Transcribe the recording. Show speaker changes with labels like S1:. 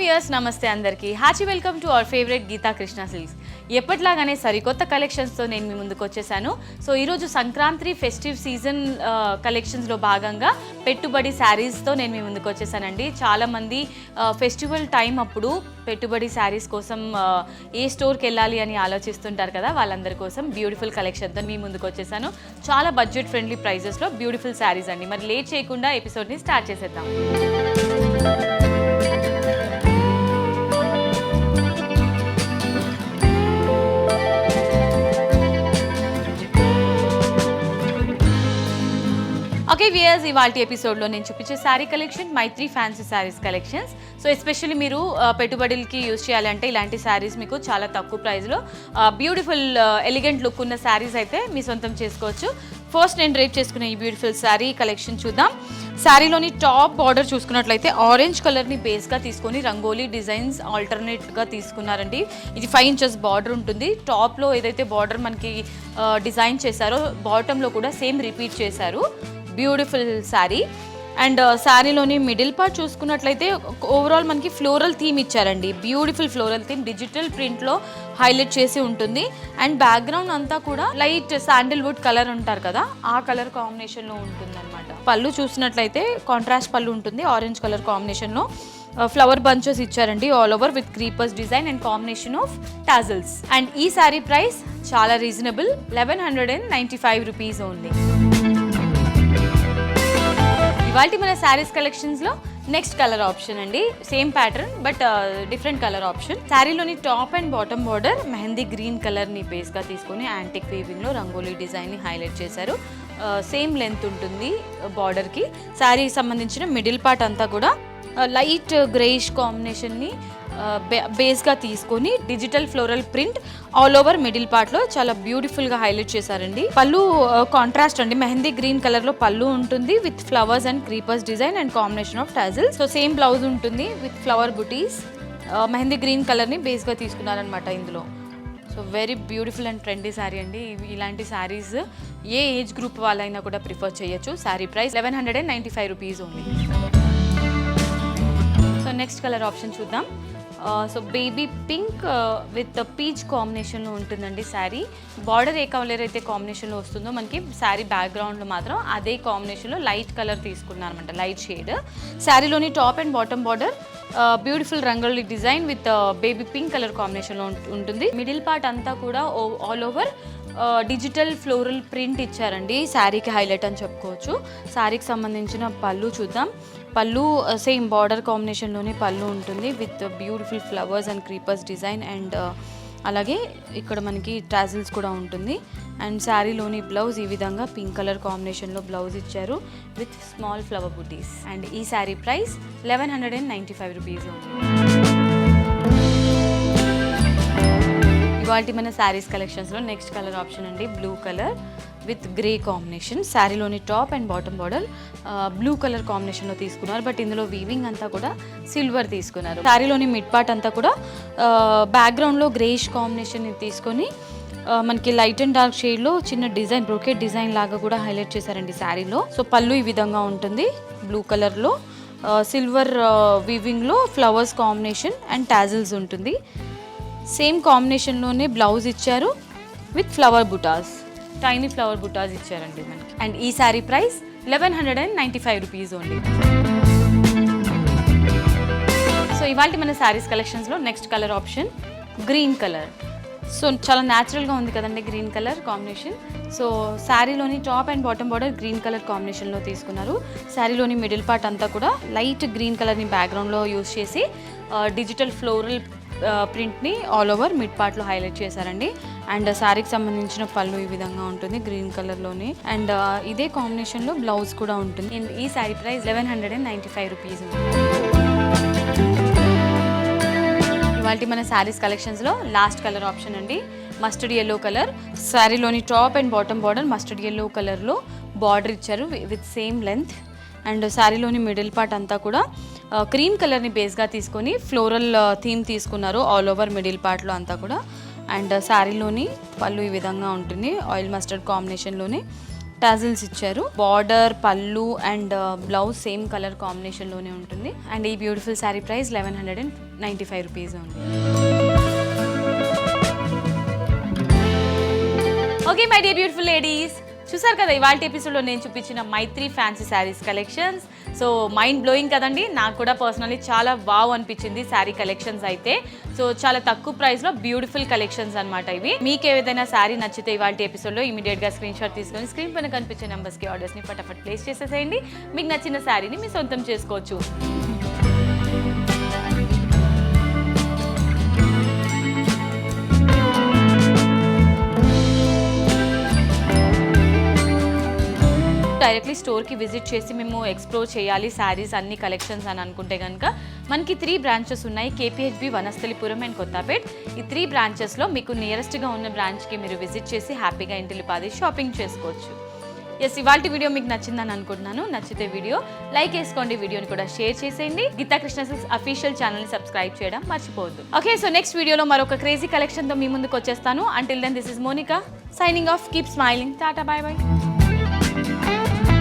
S1: Viewers నమస్తే అందరికీ. హాచి welcome to our favourite Geetha Krishna Silks. ఎప్పట్లాగానే సరికొత్త కలెక్షన్స్తో నేను మీ ముందుకు వచ్చేసాను. సో ఈరోజు సంక్రాంతి ఫెస్టివ్ సీజన్ కలెక్షన్స్లో భాగంగా పెట్టుబడి శారీస్తో నేను మీ ముందుకు వచ్చేసానండి. చాలామంది ఫెస్టివల్ టైం అప్పుడు పెట్టుబడి శారీస్ కోసం ఏ స్టోర్కి వెళ్ళాలి అని ఆలోచిస్తుంటారు కదా వాళ్ళందరి కోసం బ్యూటిఫుల్ కలెక్షన్తో మీ ముందుకు వచ్చేసాను. చాలా బడ్జెట్ ఫ్రెండ్లీ ప్రైజెస్లో బ్యూటిఫుల్ శారీస్ అండి. మరి లేట్ చేయకుండా ఎపిసోడ్ని స్టార్ట్ చేసేద్దాం. ఓకే వియర్స్ ఇవాళ ఎపిసోడ్లో నేను చూపించే saree collection Maitri fancy sarees collections. So especially మీరు uh, పెట్టుబడులకి యూజ్ చేయాలంటే ఇలాంటి శారీస్ మీకు చాలా తక్కువ ప్రైస్లో బ్యూటిఫుల్ ఎలిగెంట్ లుక్ ఉన్న శారీస్ అయితే మీ సొంతం చేసుకోవచ్చు. ఫస్ట్ నేను రేప్ చేసుకునే ఈ బ్యూటిఫుల్ శారీ కలెక్షన్ చూద్దాం. శారీలోని టాప్ బార్డర్ చూసుకున్నట్లయితే ఆరెంజ్ కలర్ని బేస్గా తీసుకొని రంగోలీ డిజైన్స్ ఆల్టర్నేట్గా తీసుకున్నారండి. ఇది ఫైవ్ ఇంచెస్ బార్డర్ ఉంటుంది. టాప్లో ఏదైతే బార్డర్ మనకి uh, డిజైన్ చేశారో బాటంలో కూడా సేమ్ రిపీట్ చేశారు. బ్యూటిఫుల్ శారీ అండ్ శారీలోని మిడిల్ పార్ట్ చూసుకున్నట్లయితే ఓవరాల్ మనకి ఫ్లోరల్ థీమ్ ఇచ్చారండి. బ్యూటిఫుల్ ఫ్లోరల్ థీమ్ డిజిటల్ ప్రింట్లో హైలైట్ చేసి ఉంటుంది. అండ్ బ్యాక్గ్రౌండ్ అంతా కూడా లైట్ శాండిల్వుడ్ కలర్ ఉంటారు కదా ఆ కలర్ కాంబినేషన్లో ఉంటుంది అనమాట పళ్ళు చూసినట్లయితే కాంట్రాస్ట్ పళ్ళు ఉంటుంది ఆరెంజ్ కలర్ కాంబినేషన్లో ఫ్లవర్ బంచెస్ ఇచ్చారండి all over with creepers design and combination of tassels and ఈ శారీ ప్రైస్ చాలా reasonable eleven hundred and ninety five rupees only ఇవాళ మన శారీస్ కలెక్షన్స్లో నెక్స్ట్ కలర్ ఆప్షన్ అండి. Same pattern but different colour option శారీలోని top and bottom border mehndi green కలర్ని బేస్గా తీసుకొని antique వీవింగ్లో rangoli డిజైన్ని హైలైట్ చేశారు. Uh, సేమ్ లెంత్ ఉంటుంది బార్డర్కి. శారీ సంబంధించిన మిడిల్ పార్ట్ అంతా కూడా లైట్ గ్రేయిష్ కాంబినేషన్ని బేస్గా తీసుకొని digital floral print all over middle పార్ట్లో చాలా బ్యూటిఫుల్గా హైలైట్ చేశారండి. పళ్ళు కాంట్రాస్ట్ అండి. మెహందీ గ్రీన్ కలర్లో పళ్ళు ఉంటుంది with flowers and creepers design and combination of tassels so same blouse ఉంటుంది with flower butis. Mehndi green కలర్ని బేస్గా తీసుకున్నారనమాట ఇందులో. So very beautiful and trendy saree అండి. ఇలాంటి శారీస్ ఏ ఏజ్ గ్రూప్ వాళ్ళైనా కూడా ప్రిఫర్ చేయొచ్చు. Saree price eleven hundred and ninety five rupees only so next colour option చూద్దాం. So baby pink with peach కాంబినేషన్లో ఉంటుందండి శారీ బార్డర్ ఏ కలర్ అయితే కాంబినేషన్లో వస్తుందో మనకి శారీ బ్యాక్గ్రౌండ్లో మాత్రం అదే కాంబినేషన్లో లైట్ కలర్ తీసుకున్నాను అనమాట light shade శారీలోని top and bottom border beautiful రంగుల design with baby pink colour కాంబినేషన్లో ఉంటుంది. మిడిల్ పార్ట్ అంతా కూడా all over digital floral print ఇచ్చారండి. శారీకి హైలైట్ అని చెప్పుకోవచ్చు. శారీకి సంబంధించిన పళ్ళు చూద్దాం. పళ్ళు సేమ్ బార్డర్ కాంబినేషన్లోనే పళ్ళు ఉంటుంది with beautiful flowers and creepers design and అలాగే ఇక్కడ మనకి ట్రాజిల్స్ కూడా ఉంటుంది. అండ్ శారీలోని బ్లౌజ్ ఈ విధంగా పింక్ కలర్ కాంబినేషన్లో బ్లౌజ్ ఇచ్చారు with small flower butis and ఈ saree price eleven hundred and ninety five rupees ఇవాళ మన శారీస్ కలెక్షన్స్లో నెక్స్ట్ కలర్ ఆప్షన్ అండి blue colour with grey combination. శారీలోని top and bottom border blue colour కాంబినేషన్లో తీసుకున్నారు. బట్ ఇందులో వీవింగ్ అంతా కూడా సిల్వర్ తీసుకున్నారు. శారీలోని మిడ్ పార్ట్ అంతా కూడా బ్యాక్గ్రౌండ్లో గ్రేష్ కాంబినేషన్ తీసుకొని మనకి లైట్ అండ్ డార్క్ షేడ్లో చిన్న డిజైన్ బ్రోకెట్ డిజైన్ లాగా కూడా హైలైట్ చేశారండి శారీలో. సో పళ్ళు ఈ విధంగా ఉంటుంది బ్లూ కలర్లో. సిల్వర్ వీవింగ్లో ఫ్లవర్స్ కాంబినేషన్ అండ్ టాజిల్స్ ఉంటుంది. సేమ్ కాంబినేషన్లోనే బ్లౌజ్ ఇచ్చారు with flower butas. Tiny flower butas ఇచ్చారండి మనకి. అండ్ ఈ saree price eleven hundred and ninety five rupees only so ఇవాళ మన శారీస్ కలెక్షన్స్లో next colour option green colour so చాలా న్యాచురల్గా ఉంది కదండి green colour combination so శారీలోని top and bottom border green colour కాంబినేషన్లో తీసుకున్నారు. శారీలోని మిడిల్ పార్ట్ అంతా కూడా లైట్ గ్రీన్ కలర్ని బ్యాక్గ్రౌండ్లో యూస్ చేసి డిజిటల్ ఫ్లోరల్ ప్రింట్ని ఆల్ ఓవర్ మిడ్ పార్ట్లో హైలైట్ చేశారండి. అండ్ శారీకి సంబంధించిన పళ్ళు ఈ విధంగా ఉంటుంది గ్రీన్ కలర్లోని. అండ్ ఇదే కాంబినేషన్లో బ్లౌజ్ కూడా ఉంటుంది. అండ్ ఈ saree price eleven hundred and ninety five rupees ఇవాళ మన శారీస్ కలెక్షన్స్లో లాస్ట్ కలర్ ఆప్షన్ అండి mustard yellow colour. శారీలోని top and bottom border mustard yellow కలర్లో బార్డర్ ఇచ్చారు విత్ సేమ్ లెంత్ అండ్ శారీలోని మిడిల్ పార్ట్ అంతా కూడా క్రీమ్ కలర్ని బేస్గా తీసుకొని ఫ్లోరల్ థీమ్ తీసుకున్నారు ఆల్ ఓవర్ మిడిల్ పార్ట్లో అంతా కూడా. అండ్ శారీలోని పళ్ళు ఈ విధంగా ఉంటుంది. ఆయిల్ మస్టర్డ్ కాంబినేషన్లోని టాజిల్స్ ఇచ్చారు. బార్డర్ పళ్ళు and uh, blouse same colour కాంబినేషన్లోనే ఉంటుంది. అండ్ ఈ beautiful saree price eleven hundred and ninety five rupees ఉంది. Okay my dear beautiful ladies చూసారు కదా ఇవాళ ఎపిసోడ్లో నేను చూపించిన Maitri fancy sarees collections so mind blowing కదండి. నాకు కూడా పర్సనలీ చాలా వావ్ అనిపించింది శారీ కలెక్షన్స్ అయితే. సో చాలా తక్కువ ప్రైస్లో బ్యూటిఫుల్ కలెక్షన్స్ అన్నమాట ఇవి. మీకు ఏదైనా శారీ నచ్చితే ఇవాళ ఎపిసోడ్లో ఇమీడియట్గా స్క్రీన్ షాట్ తీసుకొని స్క్రీన్ పైన కనిపించే నెంబర్స్కి ఆర్డర్స్ని ఫటాఫట్ ప్లేస్ చేసేసేయండి. మీకు నచ్చిన శారీని మీ సొంతం చేసుకోవచ్చు. డైరెక్ట్లీ స్టోర్కి విజిట్ చేసి మేము ఎక్స్ప్లోర్ చేయాలి శారీస్ అన్ని కలెక్షన్స్ అని అనుకుంటే కనుక మనకి త్రీ బ్రాంచెస్ ఉన్నాయి. కేపీహెచ్బి వనస్థలిపురం అండ్ కొత్తపేట్ ఈ త్రీ బ్రాంచెస్లో మీకు నియరెస్ట్గా ఉన్న బ్రాంచ్కి మీరు విజిట్ చేసి హ్యాపీగా ఇంటిలిపాది షాపింగ్ చేసుకోవచ్చు. ఎస్ ఇవాళ వీడియో మీకు నచ్చిందని అనుకుంటున్నాను. నచ్చితే వీడియో లైక్ వేసుకోండి వీడియోని కూడా షేర్ చేసేయండి. గీతా కృష్ణ సిల్స్ అఫీషియల్ ఛానల్ని సబ్స్క్రైబ్ చేయడం మర్చిపోవద్దు. ఓకే సో నెక్స్ట్ వీడియోలో మరొక క్రేజీ కలెక్షన్తో మీ ముందుకు వచ్చేస్తాను. Until then this is Monica signing off keep smiling tata bye bye Música